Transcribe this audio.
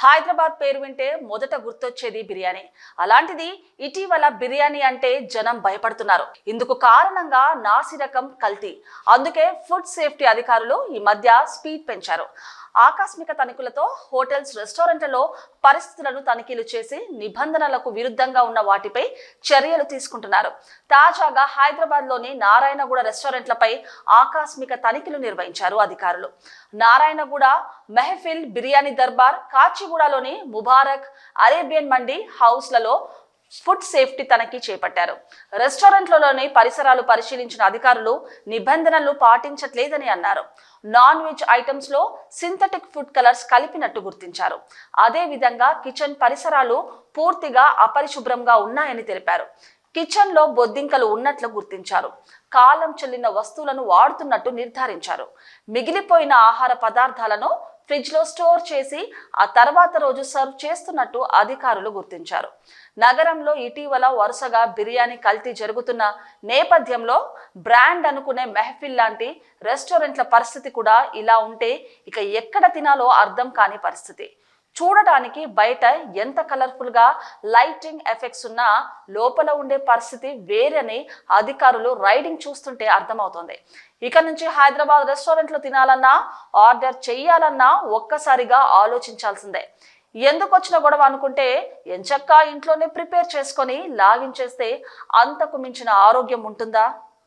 హైదరాబాద్ పేరు వింటే మొదట గుర్తొచ్చేది బిర్యానీ. అలాంటిది ఇటీవల బిర్యానీ అంటే జనం భయపడుతున్నారు. ఇందుకు కారణంగా నాసిరకం కల్తీ. అందుకే ఫుడ్ సేఫ్టీ అధికారులు ఈ మధ్య స్పీడ్ పెంచారు. ఆకస్మిక తనిఖీలతో హోటల్స్ రెస్టారెంట్లలో పరిస్థితులను తనిఖీలు చేసి నిబంధనలకు విరుద్ధంగా ఉన్న వాటిపై చర్యలు తీసుకుంటున్నారు. తాజాగా హైదరాబాద్లోని నారాయణగూడ రెస్టారెంట్లపై ఆకస్మిక తనిఖీలు నిర్వహించారు అధికారులు. నారాయణగూడ మెహఫిల్ బిర్యానీ దర్బార్ కాచిగూడలోని ముబారక్ అరేబియన్ మండి హౌస్లలో ఫుడ్ సేఫ్టీ తనిఖీ చేపట్టారు. రెస్టారెంట్లలోని పరిసరాలు పరిశీలించిన అధికారులు నిబంధనలు పాటించట్లేదని అన్నారు. నాన్ వెజ్ ఐటమ్స్లో సింథటిక్ ఫుడ్ కలర్స్ కలిపినట్టు గుర్తించారు. అదే విధంగా కిచెన్ పరిసరాలు పూర్తిగా అపరిశుభ్రంగా ఉన్నాయని తెలిపారు. కిచెన్లో బొద్దింకలు ఉన్నట్లు గుర్తించారు. కాలం చెల్లిన వస్తువులను వాడుతున్నట్టు నిర్ధారించారు. మిగిలిపోయిన ఆహార పదార్థాలను ఫ్రిడ్జ్లో స్టోర్ చేసి ఆ తర్వాత రోజు సర్వ్ చేస్తున్నట్టు అధికారులు గుర్తించారు. నగరంలో ఇటీవల వరుసగా బిర్యానీ కల్తీ జరుగుతున్న నేపథ్యంలో బ్రాండ్ అనుకునే మెహఫిల్ లాంటి రెస్టారెంట్ల పరిస్థితి కూడా ఇలా ఉంటే ఇక ఎక్కడ తినాలో అర్థం కాని పరిస్థితి. చూడటానికి బయట ఎంత కలర్ఫుల్గా లైటింగ్ ఎఫెక్ట్స్ ఉన్నా లోపల ఉండే పరిస్థితి వేరని అధికారులు రైడింగ్ చూస్తుంటే అర్థమవుతుంది. ఇక నుంచి హైదరాబాద్ రెస్టారెంట్లు తినాలన్నా ఆర్డర్ చెయ్యాలన్నా ఒక్కసారిగా ఆలోచించాల్సిందే. ఎందుకు వచ్చిన గొడవ అనుకుంటే ఎంచక్కా ఇంట్లోనే ప్రిపేర్ చేసుకొని లాగిన్ చేస్తే అంతకు మించిన ఆరోగ్యం ఉంటుందా?